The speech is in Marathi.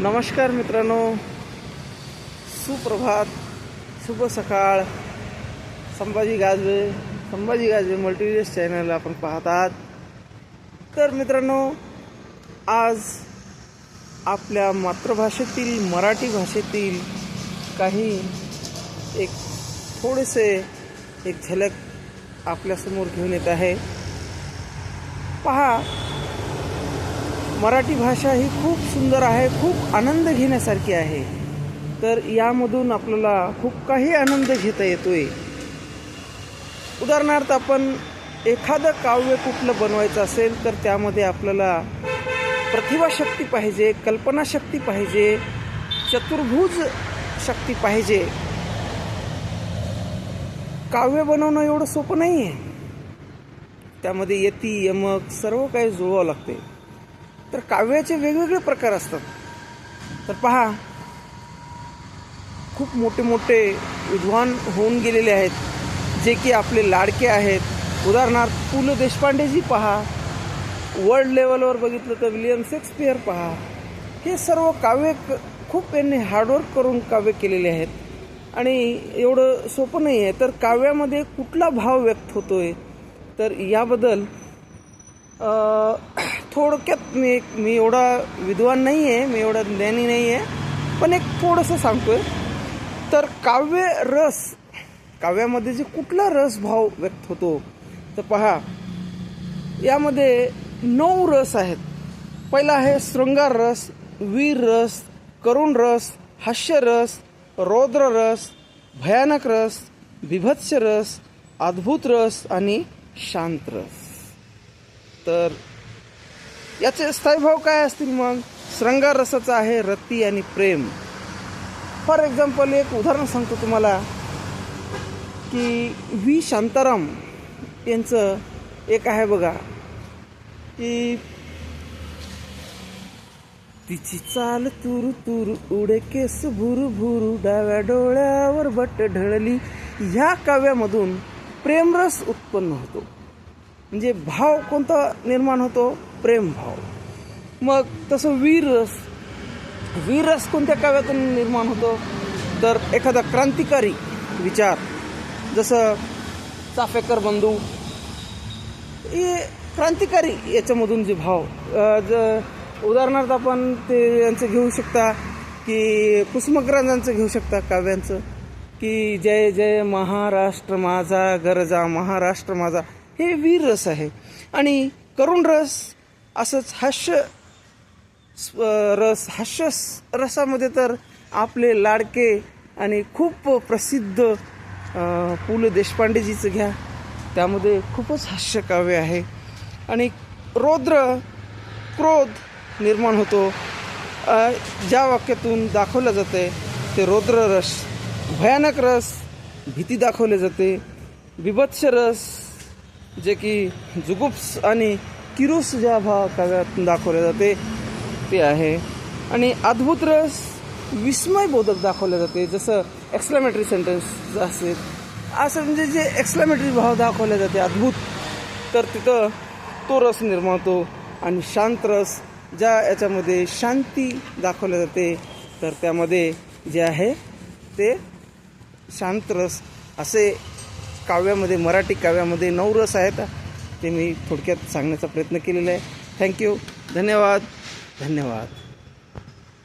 नमस्कार मित्रांनो. सुप्रभात. शुभ सकाळ. संभाजी गाजवे. संभाजी गाजवे मल्टिव्हिडियस चॅनल आपण पाहत आहात. तर मित्रांनो आज आपल्या मातृभाषेतील मराठी भाषेतील काही एक थोडेसे एक झलक आपल्यासमोर घेऊन येत आहे. पहा मराठी भाषा ही खूप सुंदर आहे खूप आनंद घेण्यासारखी आहे. तर यामधून आपल्याला खूप काही आनंद घेता येतोय. उदाहरणार्थ आपण एखादं काव्य कुठलं बनवायचं असेल तर त्यामध्ये आपल्याला प्रतिभाशक्ती पाहिजे कल्पनाशक्ती पाहिजे चतुर्भुज शक्ती पाहिजे. काव्य बनवणं एवढं सोपं नाही आहे त्यामध्ये यती यमक सर्व काही जुळवावं लागते. तर काव्याचे वेगवेगळे प्रकार असतात. तर पहा खूप मोठे मोठे विद्वान होऊन गेलेले आहेत जे की आपले लाडके आहेत. उदाहरणार्थ पु ल देशपांडेजी पहा वर्ल्ड लेवलवर बघितलं तर विलियम शेक्सपियर पहा. हे सर्व काव्य खूप यांनी हार्डवर्क करून काव्य केलेले आहेत. आणि एवढं सोपं नाही आहे. तर काव्यामध्ये कुठला भाव व्यक्त होतो आहे तर याबद्दल थोडक्यात मी एक मी एवढा विद्वान नाही आहे मी एवढा ज्ञानी नाही आहे पण एक थोडंसं सांगतोय. तर काव्य रस काव्यामध्ये जे कुठला रस भाव व्यक्त होतो तर पहा यामध्ये नऊ रस आहेत. पहिला आहे शृंगार रस वीर रस करुण रस हास्य रस रौद्र रस भयानक रस बिभत्स रस अद्भुत रस आणि शांत रस. तर याचे स्थायीभाव काय असतील मग? शृंगार रसाचा आहे रत्ती आणि प्रेम. फॉर एक्झाम्पल एक उदाहरण सांगतो तुम्हाला की व्ही. शांताराम यांचं एक आहे बघा की तिची चाल तुरु तुरु उडे केस भुरु भुरु डाव्या डोळ्यावर बट ढळली. ह्या काव्यामधून प्रेमरस उत्पन्न होतो. म्हणजे भाव कोणता निर्माण होतो? प्रेमभाव मग तसं वीररस वीररस कोणत्या काव्यातून निर्माण होतो? तर एखादा क्रांतिकारी विचार. जसं चाफेकर बंधू. हे क्रांतिकारी याच्यामधून जे भाव. ज उदाहरणार्थ आपण ते यांचं घेऊ शकता की कुसुमाग्रजांचं घेऊ शकता काव्यांचं. की जय जय महाराष्ट्र माझा गरजा महाराष्ट्र माझा. हे वीर रस आहे. आणि करुण रस असंच हास्य रस हास्य रसामध्ये तर आपले लाडके आणि खूप प्रसिद्ध पु ल देशपांडेजीचं घ्या. त्यामध्ये खूपच हास्य काव्य आहे. आणि रौद्र क्रोध निर्माण होतो. ज्या वाक्यातून दाखवलं जाते ते रौद्र रस भयानक रस भीती दाखवले जाते. बिभत्स रस जे की जुगुप्स आणि किरुस ज्या भाव काव्यातून दाखवले जाते ते आहे. आणि अद्भुत रस विस्मयबोधक दाखवले जाते जसं एक्सक्लेमेटरी सेंटेन्स असेल. असं म्हणजे जे एक्सक्लेमेटरी भाव दाखवले जाते अद्भुत. तर तिथं तो रस निर्माण होतो आणि शांत रस ज्या याच्यामध्ये शांती दाखवली जाते तर त्यामध्ये जे आहे ते शांत रस. असे काव्यामध्ये मराठी काव्यामध्ये नऊ रस आहेत. ते मी थोडक्यात सांगण्याचा प्रयत्न केलेला आहे. थँक्यू धन्यवाद. धन्यवाद.